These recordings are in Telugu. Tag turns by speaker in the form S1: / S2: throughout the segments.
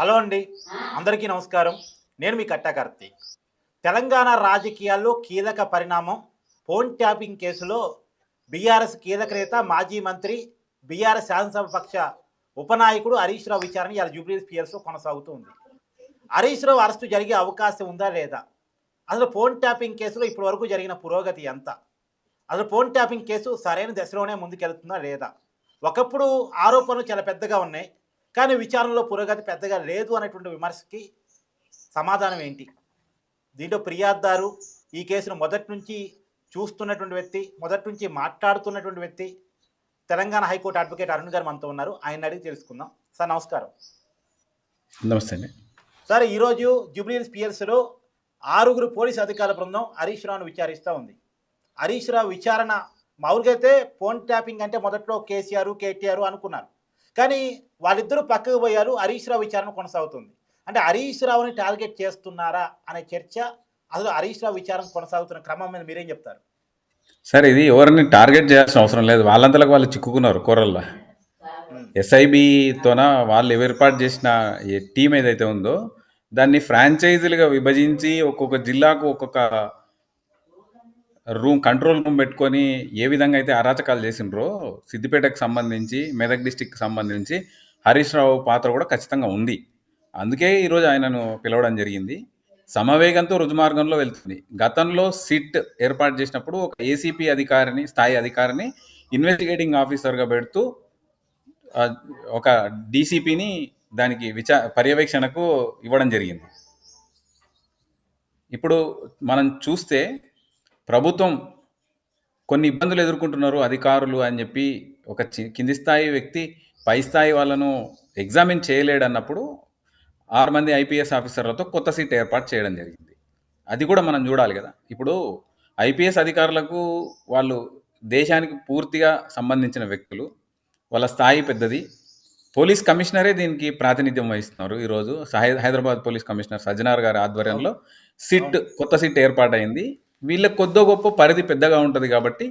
S1: హలో అండి. అందరికీ నమస్కారం. నేను మీ కట్టా కార్తీక్. తెలంగాణ రాజకీయాల్లో కీలక పరిణామం ఫోన్ ట్యాపింగ్ కేసులో బీఆర్ఎస్ కీలక నేత మాజీ మంత్రి బీఆర్ఎస్ శాసనసభ పక్ష ఉపనాయకుడు హరీష్ రావు విచారణ ఇలా జూబ్లీస్ పిఎస్లో కొనసాగుతూ ఉంది. హరీష్ రావు అరెస్టు జరిగే అవకాశం ఉందా లేదా? అసలు ఫోన్ ట్యాపింగ్ కేసులో ఇప్పటి వరకు జరిగిన పురోగతి ఎంత? అసలు ఫోన్ ట్యాపింగ్ కేసు సరైన దశలోనే ముందుకెళ్తుందా లేదా? ఒకప్పుడు ఆరోపణలు చాలా పెద్దగా ఉన్నాయి. కానీ విచారణలో పురోగతి పెద్దగా లేదు అనేటువంటి విమర్శకి సమాధానం ఏంటి? దీంట్లో ఫిర్యాదుదారు ఈ కేసును మొదటి నుంచి చూస్తున్నటువంటి వ్యక్తి మొదటి నుంచి మాట్లాడుతున్నటువంటి వ్యక్తి తెలంగాణ హైకోర్టు అడ్వకేట్ అరుణ్ గారు మనతో ఉన్నారు. ఆయన అడిగి తెలుసుకుందాం. సార్ నమస్కారం.
S2: నమస్తే అండి.
S1: సార్ ఈరోజు జూబ్లీహిల్స్ పిఎల్స్లో ఆరుగురు పోలీస్ అధికారుల బృందం హరీష్ రావును విచారిస్తూ ఉంది. హరీష్ రావు విచారణ మామూలుగా అయితే ఫోన్ ట్యాపింగ్ అంటే మొదట్లో కేసీఆర్ కేటీఆర్ అనుకున్నారు. కానీ వాళ్ళిద్దరూ పక్కకు పోయారు హరీష్ రావు విచారణ కొనసాగుతుంది. అంటే హరీష్ రావుని టార్గెట్ చేస్తున్నారా అనే చర్చ అసలు హరీష్ రావు విచారణ కొనసాగుతున్న క్రమం మీద మీరేం చెప్తారు?
S2: సార్ ఇది ఎవరిని టార్గెట్ చేయాల్సిన అవసరం లేదు. వాళ్ళంతలకు వాళ్ళు చిక్కుకున్నారు కూరల్లో. ఎస్ఐబితోన వాళ్ళు ఏర్పాటు చేసిన టీం ఏదైతే ఉందో దాన్ని ఫ్రాంచైజీలుగా విభజించి ఒక్కొక్క జిల్లాకు ఒక్కొక్క రూమ్ కంట్రోల్ రూమ్ పెట్టుకొని ఏ విధంగా అయితే అరాచకాలు చేసిండ్రో సిద్దిపేటకు సంబంధించి మెదక్ డిస్టిక్ సంబంధించి హరీష్ రావు పాత్ర కూడా ఖచ్చితంగా ఉంది. అందుకే ఈరోజు ఆయనను పిలవడం జరిగింది. సమవేగంతో రుజుమార్గంలో వెళ్తుంది. గతంలో సిట్ ఏర్పాటు చేసినప్పుడు ఒక ఏసీపీ అధికారిని స్థాయి అధికారిని ఇన్వెస్టిగేటింగ్ ఆఫీసర్గా పెడుతూ ఒక డీసీపీని దానికి విచా పర్యవేక్షణకు ఇవ్వడం జరిగింది. ఇప్పుడు మనం చూస్తే ప్రభుత్వం కొన్ని ఇబ్బందులు ఎదుర్కొంటున్నారు అధికారులు అని చెప్పి ఒక చి- కింది స్థాయి వ్యక్తి పై స్థాయి వాళ్ళను ఎగ్జామిన్ చేయలేడు అన్నప్పుడు ఆరు మంది ఐపీఎస్ ఆఫీసర్లతో కొత్త సీట్ ఏర్పాటు చేయడం జరిగింది. అది కూడా మనం చూడాలి కదా. ఇప్పుడు ఐపీఎస్ అధికారులకు వాళ్ళు దేశానికి పూర్తిగా సంబంధించిన వ్యక్తులు వాళ్ళ స్థాయి పెద్దది. పోలీస్ కమిషనరే దీనికి ప్రాతినిధ్యం వహిస్తున్నారు. ఈరోజు సహై హైదరాబాద్ పోలీస్ కమిషనర్ సజ్జనార్ గారి ఆధ్వర్యంలో సిట్ కొత్త సిట్ ఏర్పాటైంది. వీళ్ళకి కొద్దో గొప్ప పరిధి పెద్దగా ఉంటుంది కాబట్టి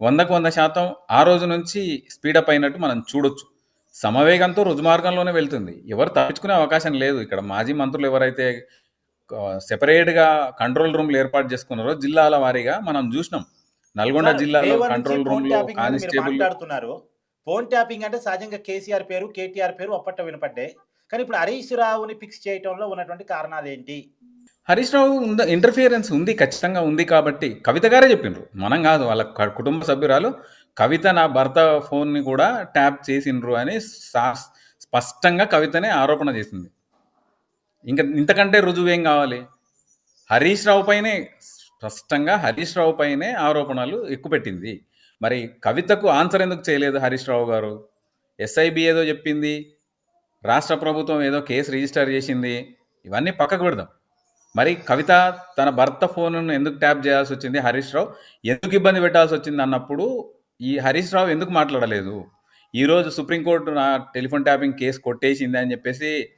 S2: వందకు వంద శాతం ఆ రోజు నుంచి స్పీడప్ అయినట్టు మనం చూడొచ్చు. సమవేగంతో రుజుమార్గంలోనే వెళ్తుంది. ఎవరు తప్పించుకునే అవకాశం లేదు. ఇక్కడ మాజీ మంత్రులు ఎవరైతే సెపరేట్గా కంట్రోల్ రూమ్లు ఏర్పాటు చేసుకున్నారో జిల్లాల వారీగా మనం చూసినాం. నల్గొండ జిల్లాలో కంట్రోల్ కానిస్టేబుల్
S1: మాట్లాడుతున్నారు. ఫోన్ ట్యాపింగ్ అంటే సహజంగా కేసీఆర్ పేరు కేటీఆర్ పేరు అప్పట్లో వినపడ్డాయి. కానీ ఇప్పుడు హరీష్ రావుని ఫిక్స్ చేయటంలో ఉన్నటువంటి కారణాలు ఏంటి?
S2: హరీష్ రావు ఉంద ఇంటర్ఫియరెన్స్ ఉంది ఖచ్చితంగా ఉంది కాబట్టి కవిత గారే చెప్పిండ్రు. మనం కాదు వాళ్ళ కుటుంబ సభ్యురాలు కవిత నా భర్త ఫోన్ని కూడా ట్యాప్ చేసిండ్రు అని సా- స్పష్టంగా కవితనే ఆరోపణ చేసింది. ఇంకా ఇంతకంటే రుజువు ఏం కావాలి? హరీష్ రావు పైనే స్పష్టంగా హరీష్ రావు పైనే ఆరోపణలు ఎక్కుపెట్టింది. మరి కవితకు ఆన్సర్ ఎందుకు చేయలేదు హరీష్ రావు గారు? ఎస్ఐబి ఏదో చెప్పింది రాష్ట్ర ప్రభుత్వం ఏదో కేసు రిజిస్టర్ చేసింది ఇవన్నీ పక్కకు పెడదాం. మరి కవిత తన భర్త ఫోన్ను ఎందుకు ట్యాప్ చేయాల్సి వచ్చింది? హరీష్ రావు ఎందుకు ఇబ్బంది పెట్టాల్సి వచ్చింది అన్నప్పుడు ఈ హరీష్ రావు ఎందుకు మాట్లాడలేదు? ఈరోజు సుప్రీంకోర్టు నా టెలిఫోన్ ట్యాపింగ్ కేసు కొట్టేసింది అని చెప్పేసి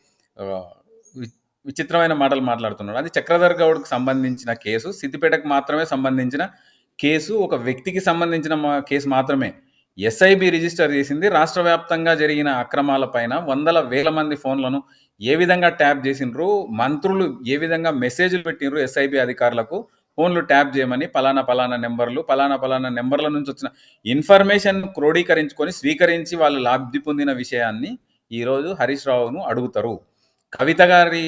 S2: వి- విచిత్రమైన మాటలు మాట్లాడుతున్నాడు. అది చక్రధర్ గౌడ్కి సంబంధించిన కేసు సిద్దిపేటకు మాత్రమే సంబంధించిన కేసు ఒక వ్యక్తికి సంబంధించిన మా- కేసు మాత్రమే. ఎస్ఐబి రిజిస్టర్ చేసింది. రాష్ట్ర వ్యాప్తంగా జరిగిన అక్రమాలపైన వందల వేల మంది ఫోన్లను ఏ విధంగా ట్యాప్ చేసిండ్రు? మంత్రులు ఏ విధంగా మెసేజ్లు పెట్టిండ్రు ఎస్ఐబి అధికారులకు? ఫోన్లు ట్యాప్ చేయమని పలానా పలానా నెంబర్లు పలానా పలానా నెంబర్ల నుంచి వచ్చిన ఇన్ఫర్మేషన్ క్రోడీకరించుకొని స్వీకరించి వాళ్ళు లబ్ధి పొందిన విషయాన్ని ఈరోజు హరీష్ రావును అడుగుతారు. కవిత గారి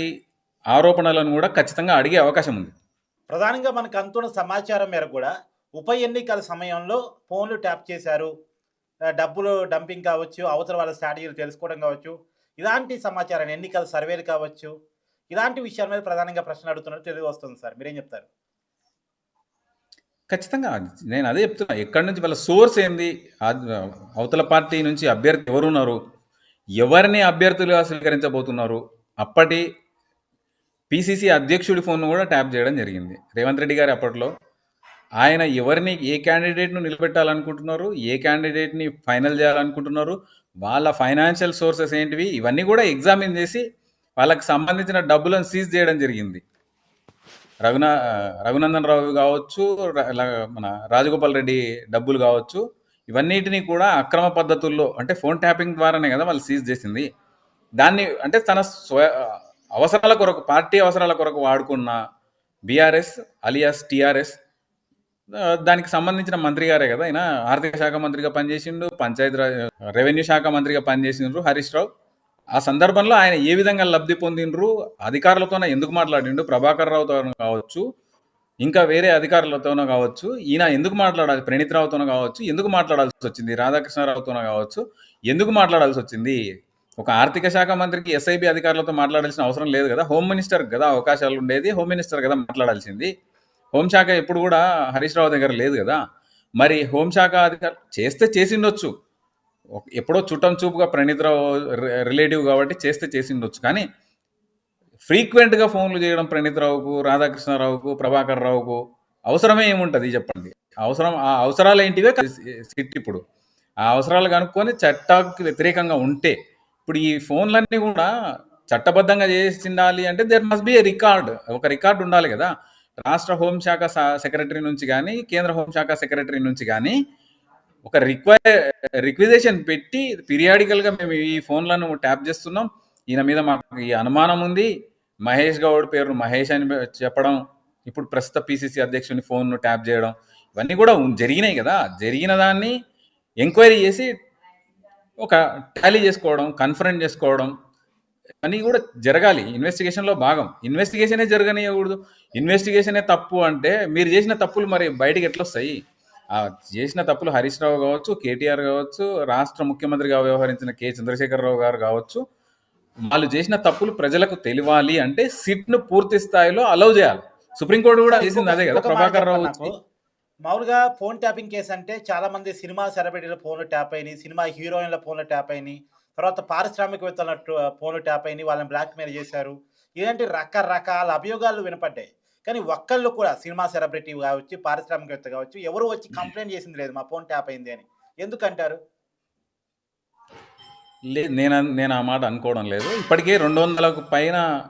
S2: ఆరోపణలను కూడా ఖచ్చితంగా అడిగే అవకాశం ఉంది.
S1: ప్రధానంగా మనకు అంతున్న సమాచారం మేరకు కూడా ఉప ఎన్నికల సమయంలో ఫోన్లు ట్యాప్ చేశారు. డబ్బులు డంపింగ్ కావచ్చు అవతల వాళ్ళ స్ట్రాటజీలు తెలుసుకోవడం కావచ్చు ఇలాంటి సమాచారం ఎన్నికల సర్వేలు కావచ్చు ఇలాంటి విషయాల మీద ప్రధానంగా ప్రశ్న అడుగుతున్నట్టు తెలివి వస్తుంది సార్. మీరేం చెప్తారు?
S2: ఖచ్చితంగా. నేను అదే చెప్తున్నా. ఎక్కడి నుంచి వాళ్ళ సోర్స్ ఏంది? అవతల పార్టీ నుంచి అభ్యర్థి ఎవరున్నారు ఎవరిని అభ్యర్థులుగా స్వీకరించబోతున్నారు? అప్పటి పిసిసి అధ్యక్షుడి ఫోన్ కూడా ట్యాప్ చేయడం జరిగింది. రేవంత్ రెడ్డి గారు అప్పట్లో. ఆయన ఎవరిని ఏ క్యాండిడేట్ను నిలబెట్టాలనుకుంటున్నారు? ఏ క్యాండిడేట్ని ఫైనల్ చేయాలనుకుంటున్నారు? వాళ్ళ ఫైనాన్షియల్ సోర్సెస్ ఏంటివి? ఇవన్నీ కూడా ఎగ్జామిన్ చేసి వాళ్ళకి సంబంధించిన డబ్బులను సీజ్ చేయడం జరిగింది. రఘునా రఘునందన్ రావు కావచ్చు మన రాజగోపాల్ రెడ్డి డబ్బులు కావచ్చు ఇవన్నిటిని కూడా అక్రమ పద్ధతుల్లో అంటే ఫోన్ ట్యాపింగ్ ద్వారానే కదా వాళ్ళు సీజ్ చేసింది. దాన్ని అంటే తన స్వ అవసరాల కొరకు పార్టీ అవసరాల కొరకు వాడుకున్న బీఆర్ఎస్ అలియాస్ టీఆర్ఎస్ దానికి సంబంధించిన మంత్రి గారే కదా. ఆయన ఆర్థిక శాఖ మంత్రిగా పనిచేసిండు పంచాయతీ రెవెన్యూ శాఖ మంత్రిగా పనిచేసిండ్రు హరీష్ రావు. ఆ సందర్భంలో ఆయన ఏ విధంగా లబ్ధి పొందిండ్రు అధికారులతోనే ఎందుకు మాట్లాడిండు ప్రభాకర్ రావుతో కావచ్చు ఇంకా వేరే అధికారులతోనో కావచ్చు ఈయన ఎందుకు మాట్లాడాలి ప్రణీత్ రావుతోనో కావచ్చు ఎందుకు మాట్లాడాల్సి వచ్చింది రాధాకృష్ణరావుతోనో కావచ్చు ఎందుకు మాట్లాడాల్సి వచ్చింది? ఒక ఆర్థిక శాఖ మంత్రికి ఎస్ఐబి అధికారులతో మాట్లాడాల్సిన అవసరం లేదు కదా. హోమ్ మినిస్టర్ కదా అవకాశాలు ఉండేది హోమ్ మినిస్టర్ కదా మాట్లాడాల్సింది. హోంశాఖ ఎప్పుడు కూడా హరీష్ రావు దగ్గర లేదు కదా. మరి హోంశాఖ అధికారి చేస్తే చేసిండొచ్చు. ఎప్పుడో చుట్టం చూపుగా ప్రణీత్రావు రిలేటివ్ కాబట్టి చేస్తే చేసిండొచ్చు. కానీ ఫ్రీక్వెంట్గా ఫోన్లు చేయడం ప్రణీత్రావుకు రాధాకృష్ణరావుకు ప్రభాకర్ రావుకు అవసరమే ఏముంటుంది చెప్పండి. అవసరం ఆ అవసరాలు ఏంటివే సిట్ ఇప్పుడు. ఆ అవసరాలు కనుక్కొని చట్టానికి వ్యతిరేకంగా ఉంటే ఇప్పుడు ఈ ఫోన్లన్నీ కూడా చట్టబద్ధంగా చేసి ఉండాలి అంటే there must be a record ఒక రికార్డు ఉండాలి కదా. రాష్ట్ర హోంశాఖ సెక్రటరీ నుంచి కానీ కేంద్ర హోంశాఖ సెక్రటరీ నుంచి కానీ ఒక రిక్వైర్ రిక్విజేషన్ పెట్టి పీరియాడికల్గా మేము ఈ ఫోన్లను ట్యాప్ చేస్తున్నాం. ఈయన మీద మాకు ఈ అనుమానం ఉంది. మహేష్ గౌడ్ పేరు మహేష్ అని చెప్పడం ఇప్పుడు ప్రస్తుత పిసిసి అధ్యక్షుని ఫోన్ను ట్యాప్ చేయడం ఇవన్నీ కూడా జరిగినాయి కదా. జరిగిన దాన్ని ఎంక్వైరీ చేసి ఒక టాలీ చేసుకోవడం కన్ఫరెంట్ చేసుకోవడం అని కూడా జరగాలి. ఇన్వెస్టిగేషన్లో భాగం. ఇన్వెస్టిగేషనే జరగనియకూడదు. ఇన్వెస్టిగేషనే తప్పు అంటే మీరు చేసిన తప్పులు మరి బయటికి ఎట్లా వస్తాయి ఆ చేసిన తప్పులు హరీష్ రావు కావచ్చు కేటీఆర్ కావచ్చు రాష్ట్ర ముఖ్యమంత్రిగా వ్యవహరించిన కె. చంద్రశేఖరరావు గారు కావచ్చు వాళ్ళు చేసిన తప్పులు ప్రజలకు తెలియాలి అంటే సిట్ను పూర్తి స్థాయిలో అలౌ చేయాలి. సుప్రీంకోర్టు కూడా చేసింది అదే కదా ప్రభాకర్ రావు.
S1: మామూలుగా ఫోన్ ట్యాపింగ్ కేసు అంటే చాలా మంది సినిమా సెలబ్రిటీల ఫోన్లు ట్యాప్ అయినాయి సినిమా హీరోయిన్ల ఫోన్లు ట్యాప్ అయినాయి. తర్వాత పారిశ్రామికవేత్తల టు- ఫోన్లు ట్యాప్ అయినాయి వాళ్ళని బ్లాక్మెయిల్ చేశారు. ఇలాంటి రకరకాల అభియోగాలు వినపడ్డాయి. కానీ ఒక్కళ్ళు కూడా సినిమా సెలబ్రిటీ కావచ్చు పారిశ్రామికవేత్త కావచ్చు ఎవరు వచ్చి కంప్లైంట్ చేసింది లేదు మా ఫోన్ ట్యాప్ అయింది అని. ఎందుకంటారు?
S2: లే నేను నేను ఆ మాట అనుకోవడం లేదు. ఇప్పటికే రెండు వందలకు పైన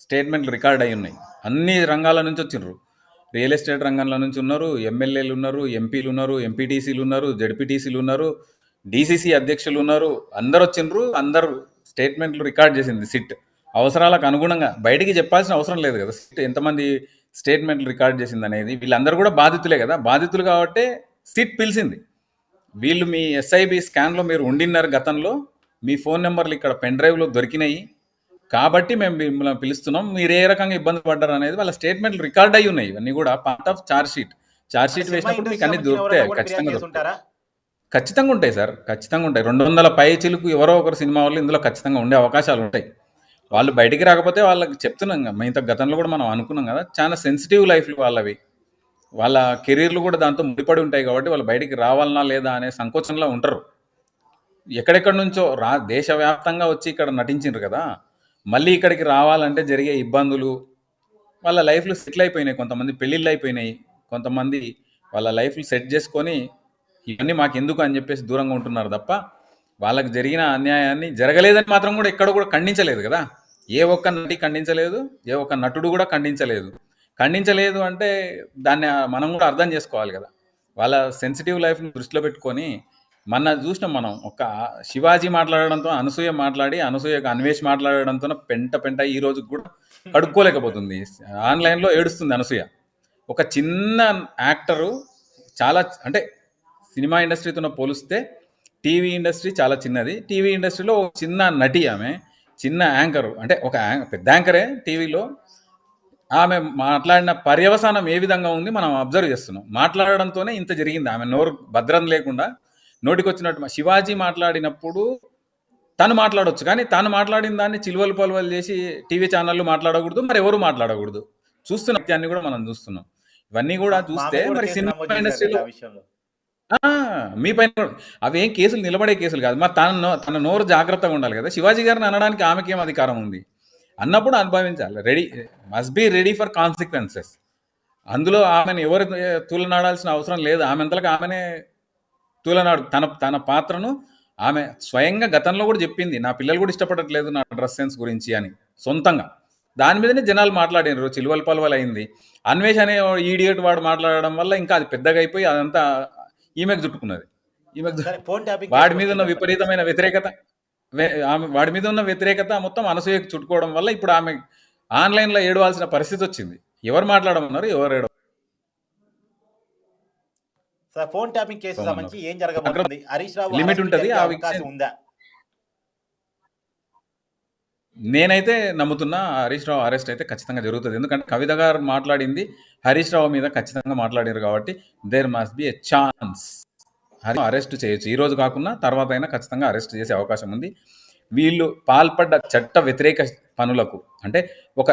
S2: స్టేట్మెంట్లు రికార్డ్ అయి ఉన్నాయి. అన్ని రంగాల నుంచి వచ్చిండ్రు రియల్ ఎస్టేట్ రంగంలో నుంచి ఉన్నారు ఎమ్మెల్యేలు ఉన్నారు ఎంపీలు ఉన్నారు ఎంపీటీసీలు ఉన్నారు జడ్పీటీసీలు ఉన్నారు డీసీసీ అధ్యక్షులు ఉన్నారు అందరు వచ్చిండ్రు అందరు స్టేట్మెంట్లు రికార్డ్ చేసింది సిట్ అవసరాలకు అనుగుణంగా బయటికి చెప్పాల్సిన అవసరం లేదు కదా. సిట్ ఎంతమంది స్టేట్మెంట్లు రికార్డ్ చేసింది అనేది వీళ్ళందరూ కూడా బాధితులే కదా. బాధితులు కాబట్టే సిట్ పిలిచింది. వీళ్ళు మీ ఎస్ఐబి స్కాన్లో మీరు ఉండిన్నారు గతంలో మీ ఫోన్ నెంబర్లు ఇక్కడ పెన్ డ్రైవ్లో దొరికినాయి. కాబట్టి మేము మిమ్మల్ని పిలుస్తున్నాం. మీరు ఏ రకంగా ఇబ్బంది పడ్డారు అనేది వాళ్ళ స్టేట్మెంట్లు రికార్డ్ అయి ఉన్నాయి. ఇవన్నీ కూడా part of charge sheet charge sheet వేసినప్పుడు మీకు అన్ని దొరుకుతాయి ఖచ్చితంగా ఖచ్చితంగా ఉంటాయి సార్ ఖచ్చితంగా ఉంటాయి. రెండు వందల పై చిలుకు ఎవరో ఒకరు సినిమా వాళ్ళు ఇందులో ఖచ్చితంగా ఉండే అవకాశాలు ఉంటాయి. వాళ్ళు బయటికి రాకపోతే వాళ్ళకి చెప్తున్నాం కదా ఇంత గతంలో కూడా మనం అనుకున్నాం కదా చాలా సెన్సిటివ్ లైఫ్లు వాళ్ళవి. వాళ్ళ కెరీర్లు కూడా దాంతో ముడిపడి ఉంటాయి కాబట్టి వాళ్ళు బయటికి రావాలనా లేదా అనే సంకోచంలో ఉంటారు. ఎక్కడెక్కడి నుంచో రా దేశవ్యాప్తంగా వచ్చి ఇక్కడ నటించారు కదా మళ్ళీ ఇక్కడికి రావాలంటే జరిగే ఇబ్బందులు వాళ్ళ లైఫ్లు సెటిల్ అయిపోయినాయి. కొంతమంది పెళ్ళిళ్ళు అయిపోయినాయి. కొంతమంది వాళ్ళ లైఫ్లు సెట్ చేసుకొని ఇవన్నీ మాకు ఎందుకు అని చెప్పేసి దూరంగా ఉంటున్నారు తప్ప వాళ్ళకి జరిగిన అన్యాయాన్ని జరగలేదని మాత్రం కూడా ఎక్కడ కూడా ఖండించలేదు కదా. ఏ ఒక్క నటి ఖండించలేదు ఏ ఒక్క నటుడు కూడా ఖండించలేదు. ఖండించలేదు అంటే దాన్ని మనం కూడా అర్థం చేసుకోవాలి కదా. వాళ్ళ సెన్సిటివ్ లైఫ్ని దృష్టిలో పెట్టుకొని మన చూసినాం మనం ఒక శివాజీ మాట్లాడడంతో అనసూయ మాట్లాడి అనసూయకు అన్వేష్ మాట్లాడడంతో పెంట పెంట ఈ రోజు కూడా కడుక్కోలేకపోతుంది. ఆన్లైన్లో ఏడుస్తుంది అనసూయ. ఒక చిన్న యాక్టరు చాలా అంటే సినిమా ఇండస్ట్రీతో పోలిస్తే టీవీ ఇండస్ట్రీ చాలా చిన్నది. టీవీ ఇండస్ట్రీలో ఒక చిన్న నటి ఆమె చిన్న యాంకరు అంటే ఒక పెద్ద యాంకరే టీవీలో. ఆమె మాట్లాడిన పర్యవసానం ఏ విధంగా ఉంది మనం అబ్జర్వ్ చేస్తున్నాం. మాట్లాడడంతోనే ఇంత జరిగింది. ఆమె నోరు భద్రం లేకుండా నోటికి వచ్చినట్టు మా- శివాజీ మాట్లాడినప్పుడు తను మాట్లాడొచ్చు. కానీ తాను మాట్లాడిన దాన్ని చిలువలు పలువలు చేసి టీవీ ఛానళ్ళు మాట్లాడకూడదు మరి ఎవరు మాట్లాడకూడదు? చూస్తున్న కూడా మనం చూస్తున్నాం. ఇవన్నీ కూడా చూస్తే మరి సినిమా ఇండస్ట్రీలో
S1: ఆ
S2: మీ పైన కూడా. అవి ఏం కేసులు నిలబడే కేసులు కాదు. మరి తన నో తన నోరు జాగ్రత్తగా ఉండాలి కదా. శివాజీ గారిని అనడానికి ఆమెకి ఏం అధికారం ఉంది? అన్నప్పుడు అనుభవించాలి. Ready must be ready for consequences. అందులో ఆమెను ఎవరు తూలనాడాల్సిన అవసరం లేదు. ఆమె అంతలకు ఆమెనే తూలనాడు. తన తన పాత్రను ఆమె స్వయంగా గతంలో కూడా చెప్పింది. నా పిల్లలు కూడా ఇష్టపడట్లేదు నా డ్రెస్ సెన్స్ గురించి అని. సొంతంగా. దాని మీదనే జనాలు మాట్లాడినారు చిలువల పలువలు అయింది. అన్వేష్ అనే ఈడియట్ వాడు మాట్లాడడం వల్ల ఇంకా అది పెద్దగా అయిపోయి అదంతా ఈమెకు చుట్టుకున్నది ఈమెకు వాడి మీద ఉన్న విపరీతమైన వ్యతిరేకత ఆమె వాడి మీద ఉన్న వ్యతిరేకత మొత్తం అనసూయకు చుట్టుకోవడం వల్ల ఇప్పుడు ఆమె ఆన్‌లైన్‌లో ఏడవాల్సిన పరిస్థితి వచ్చింది. ఎవరు మాట్లాడమన్నారు? ఎవరు ఏడవ
S1: సార్ ఫోన్ ట్యాపింగ్ కేసు. సంబంధించి ఏం జరగబోతుంది హరీష్ రావు
S2: లిమిట్ ఉంటది.
S1: ఉందా
S2: నేనైతే నమ్ముతున్నా హరీష్ రావు అరెస్ట్ అయితే ఖచ్చితంగా జరుగుతుంది ఎందుకంటే కవిత గారు మాట్లాడింది హరీష్ రావు మీద ఖచ్చితంగా మాట్లాడారు కాబట్టి there must be a chance. Arrest చేయొచ్చు. ఈ రోజు కాకుండా తర్వాత అయినా ఖచ్చితంగా అరెస్ట్ చేసే అవకాశం ఉంది. వీళ్ళు పాల్పడ్డ చట్ట వ్యతిరేక పనులకు అంటే ఒక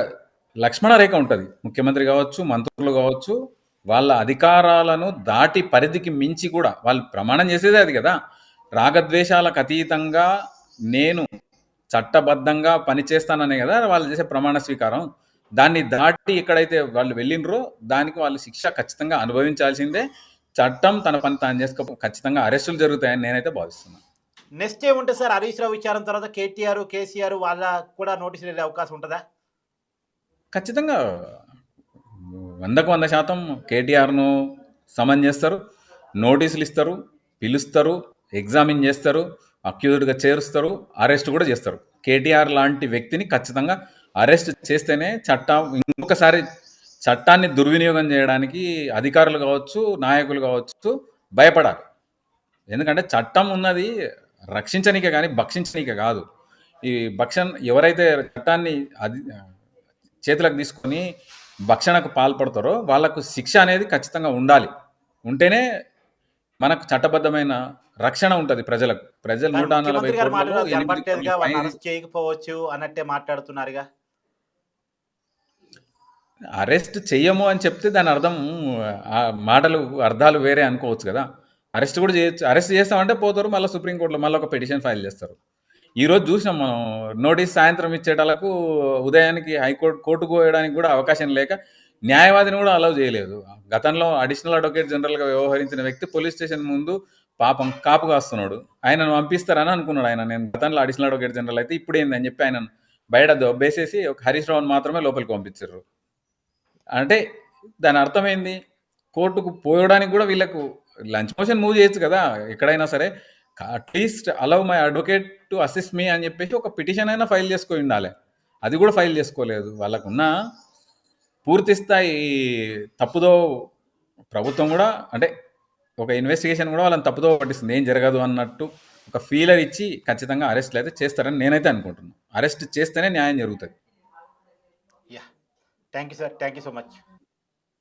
S2: లక్ష్మణ రేఖ ఉంటుంది ముఖ్యమంత్రి కావచ్చు, మంత్రులు కావచ్చు, వాళ్ళ అధికారాలను దాటి పరిధికి మించి కూడా వాళ్ళు ప్రమాణం చేసేదే అది కదా! రాగద్వేషాలకు అతీతంగా నేను చట్టబద్ధంగా పనిచేస్తాననే కదా వాళ్ళు చేసే ప్రమాణ స్వీకారం. దాన్ని దాటి ఎక్కడైతే వాళ్ళు వెళ్ళిండ్రో దానికి వాళ్ళు శిక్ష ఖచ్చితంగా అనుభవించాల్సిందే. చట్టం తన పని తాను చేసుకో ఖచ్చితంగా అరెస్టులు జరుగుతాయని నేనైతే భావిస్తున్నా.
S1: నెక్స్ట్ ఏముంటుంది సార్ హరీష్ రావు విచారణ తర్వాత కేటీఆర్ కేసీఆర్ వాళ్ళ కూడా నోటీసులు వెళ్ళే అవకాశం ఉంటుందా
S2: ఖచ్చితంగా వందకు వంద శాతం కేటీఆర్ను సమన్ చేస్తారు నోటీసులు ఇస్తారు పిలుస్తారు ఎగ్జామిన్ చేస్తారు అక్యూజ్డ్గా చేరుస్తారు అరెస్ట్ కూడా చేస్తారు. కేటీఆర్ లాంటి వ్యక్తిని ఖచ్చితంగా అరెస్ట్ చేస్తేనే చట్టం ఇంకొకసారి చట్టాన్ని దుర్వినియోగం చేయడానికి అధికారులు కావచ్చు నాయకులు కావచ్చు భయపడాలి. ఎందుకంటే చట్టం ఉన్నది రక్షించనీకే కానీ భక్షించనీకే కాదు. ఈ భక్షణ ఎవరైతే చట్టాన్ని అది చేతులకు తీసుకొని భక్షణకు పాల్పడతారో వాళ్ళకు శిక్ష అనేది ఖచ్చితంగా ఉండాలి. ఉంటేనే మనకు చట్టబద్ధమైన రక్షణ ఉంటుంది ప్రజలకు. ప్రజలు నూట నలభై
S1: చేయకపోవచ్చు అన్నట్టే మాట్లాడుతున్నారుగా.
S2: అరెస్ట్ చెయ్యము అని చెప్తే దాని అర్థం మాటలు అర్థాలు వేరే అనుకోవచ్చు కదా. అరెస్ట్ కూడా చేయొచ్చు. అరెస్ట్ చేస్తామంటే పోతారు మళ్ళీ సుప్రీంకోర్టులో మళ్ళీ ఒక పిటిషన్ ఫైల్ చేస్తారు. ఈ రోజు చూసినాం మనం నోటీస్ సాయంత్రం ఇచ్చేటలకు ఉదయానికి హైకోర్టు కోర్టుకు పోయడానికి కూడా అవకాశం లేక న్యాయవాదిని కూడా అలౌ చేయలేదు. గతంలో అడిషనల్ అడ్వకేట్ జనరల్గా వ్యవహరించిన వ్యక్తి పోలీస్ స్టేషన్ ముందు పాపం కాపు కాస్తున్నాడు. ఆయనను పంపిస్తారని అనుకున్నాడు ఆయన. నేను గతంలో అడిషనల్ అడ్వకేట్ జనరల్ అయితే ఇప్పుడు ఏంది అని చెప్పి ఆయన బయట దొబ్బేసేసి ఒక హరీష్ రావుని మాత్రమే లోపలికి పంపించారు. అంటే దాని అర్థం ఏంది? కోర్టుకు పోయడానికి కూడా వీళ్ళకు లంచ్ మోషన్ మూవ్ చేయొచ్చు కదా. ఎక్కడైనా సరే at least allow my advocate to assist me అని చెప్పేసి ఒక పిటిషన్ అయినా ఫైల్ చేసుకొని ఉండాలి. అది కూడా ఫైల్ చేసుకోలేదు. వాళ్ళకున్న పూర్తి స్థాయి తప్పుదో ప్రభుత్వం కూడా అంటే ఒక ఇన్వెస్టిగేషన్ కూడా వాళ్ళని తప్పుదో పట్టిస్తుంది. ఏం జరగదు అన్నట్టు ఒక ఫీలర్ ఇచ్చి ఖచ్చితంగా అరెస్ట్లు అయితే చేస్తారని నేనైతే అనుకుంటున్నాను అరెస్ట్ చేస్తేనే న్యాయం జరుగుతుంది.
S1: Yeah thank you sir thank you so much